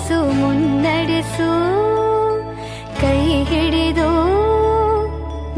ನೆಲೆಯಾಗಿರಿಸು ಮುನ್ನಡೆಸು ಕೈ ಹಿಡಿದು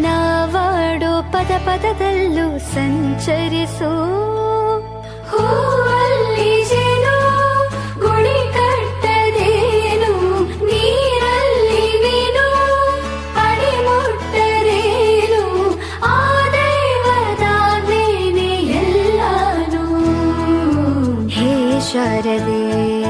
ನಾವಾಡೋ ಪದ ಪದದಲ್ಲೂ ಸಂಚರಿಸು. ಕಟ್ಟದೇನು ಶಾರದೆ. ದಯ